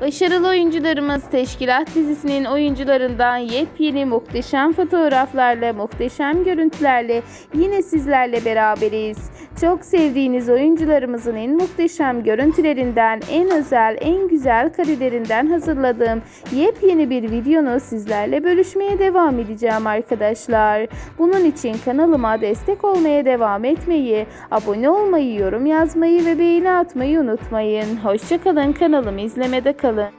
Başarılı oyuncularımız Teşkilat dizisinin oyuncularından yepyeni muhteşem fotoğraflarla, muhteşem görüntülerle yine sizlerle beraberiz. Çok sevdiğiniz oyuncularımızın en muhteşem görüntülerinden, en özel, en güzel karelerinden hazırladığım yepyeni bir videonu sizlerle bölüşmeye devam edeceğim arkadaşlar. Bunun için kanalıma destek olmaya devam etmeyi, abone olmayı, yorum yazmayı ve beğeni atmayı unutmayın. Hoşçakalın kanalımı izlemede kalın.